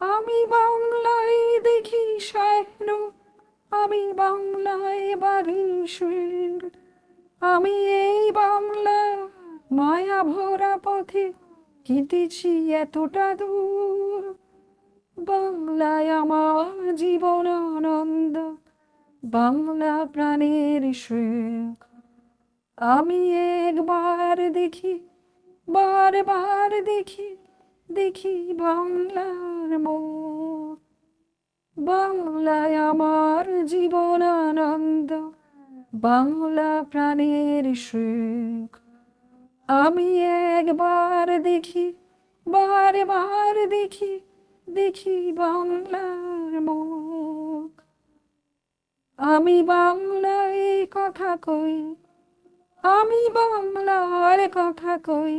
আমি বাংলায় দেখি স্বপ্ন আমি বাংলায় বাড়ি সুর আমি এই বাংলা মায়া ভরা পথে কেটেছি এতটা দূর। বাংলায় আমার জীবন আনন্দ, বাংলা প্রাণের সুখ। আমি একবার দেখি, বারবার দেখি দেখি বাংলার মোর। বাংলায় আমার জীবন আনন্দ, বাংলা প্রাণের সুখ। আমি একবার দেখি, বারবার দেখি দেখি বাংলার মুখ। আমি বাংলায় কথা কই, আমি বাংলার কথা কই।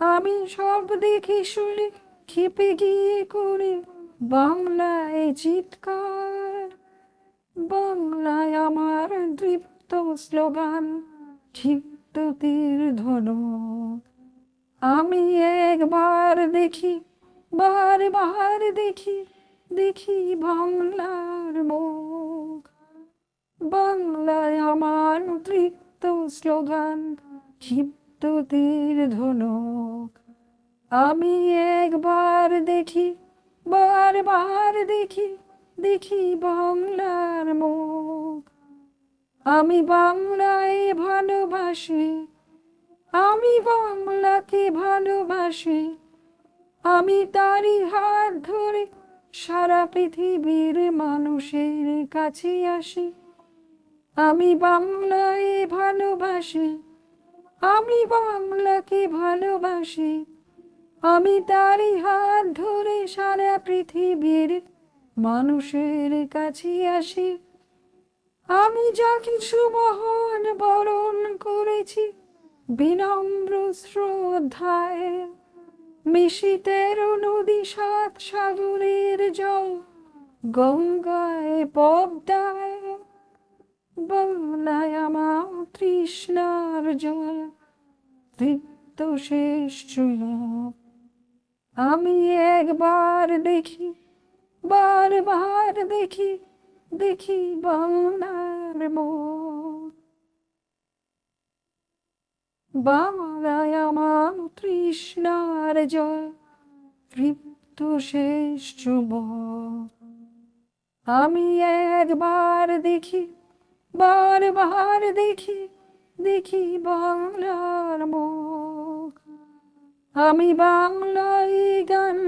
আমি সব দেখি শুনে খেপে গিয়ে করি বাংলায় চিৎকার। বাংলায় আমার দৃপ্ত স্লোগান ক্ষিপ্ত তীর ধনুক আমি একবার দেখি বারবার দেখি দেখি বাংলার মুখ। বাংলায় আমার তৃপ্ত স্লোগান ক্ষিপ্ত তীর ধনুক, আমি একবার দেখি, বারবার দেখি দেখি বাংলার মুখ। আমি বাংলায় ভালোবাসি, আমি বাংলাকে ভালোবাসি, আমি তারই হাত ধরে সারা পৃথিবীর মানুষের কাছে আসি। আমি বাংলায় ভালোবাসি আমি বাংলাকে ভালোবাসি। আমি তারই হাত ধরে সারা পৃথিবীর মানুষের কাছে আসি। আমি যা কিছু মহান বরণ করেছি, বিনম্র শ্রদ্ধায় মিশিতের নদী, সাত সাগরের জল গঙ্গায়, পদ্মায়। বাংলায় আমার তৃষ্ণার জল তৃপ্ত শেষ আমি একবার দেখি, বারবার দেখি দেখি বাংলার বাংলায় আমার তৃষ্ণার জল তৃপ্ত শেষ আমি একবার দেখি, বারবার দেখি দেখি বাংলার মুখ। আমি বাংলায় গান